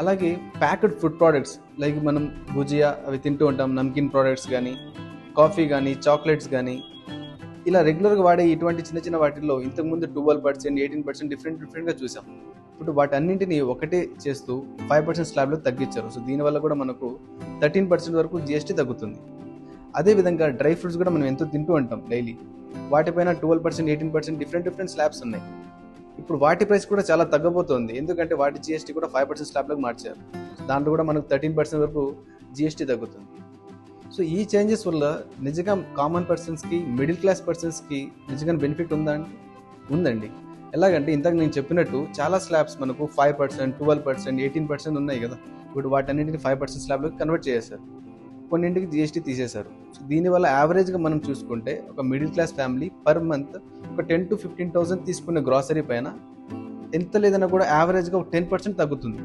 అలాగే packed food products like మనం భుజియా అవి తింటూ ఉంటాం నమ్కిన్ ప్రోడక్ట్స్ కానీ కాఫీ కానీ చాక్లెట్స్ కానీ ఇలా రెగ్యులర్గా వాడే ఇటువంటి చిన్న చిన్న వాటిల్లో ఇంతకుముందు twelve percent eighteen percent different డిఫరెంట్గా చూసాం. ఇప్పుడు వాటన్నింటిని ఒకటే చేస్తూ ఫైవ్ పర్సెంట్ స్లాబ్లో తగ్గించారు. సో దీనివల్ల కూడా మనకు థర్టీన్ పర్సెంట్ వరకు జిఎస్టీ తగ్గుతుంది. అదేవిధంగా డ్రై ఫ్రూట్స్ కూడా మనం ఎంతో తింటూ ఉంటాం డైలీ. వాటిపైన twelve percent eighteen percent different different slabs ఉన్నాయి. ఇప్పుడు వాటి ప్రైస్ కూడా చాలా తగ్గబోతోంది. ఎందుకంటే వాటి జిఎస్టీ కూడా ఫైవ్ పర్సెంట్ స్లాబ్లోకి మార్చారు. దాంట్లో కూడా మనకు థర్టీన్ పర్సెంట్ వరకు జిఎస్టీ తగ్గుతుంది. సో ఈ చేంజెస్ వల్ల నిజంగా కామన్ పర్సన్స్కి మిడిల్ క్లాస్ పర్సన్స్కి నిజంగా బెనిఫిట్ ఉందా ఉందండి. ఎలాగంటే ఇంతకు నేను చెప్పినట్టు చాలా స్లాబ్స్ మనకు five percent twelve percent eighteen percent ఉన్నాయి కదా. ఇప్పుడు వాటన్నింటిని ఫైవ్ పర్సెంట్ స్లాబ్లోకి కన్వర్ట్ చేశారు కొన్నింటికి జిఎస్టీ తీసేశారు. సో దీనివల్ల యావరేజ్గా మనం చూసుకుంటే ఒక middle class family per month ఒక టెన్ టు ఫిఫ్టీన్ థౌసండ్ తీసుకునే గ్రాసరీ పైన ఎంత లేదన్నా కూడా యావరేజ్గా ఒక టెన్ పర్సెంట్ తగ్గుతుంది.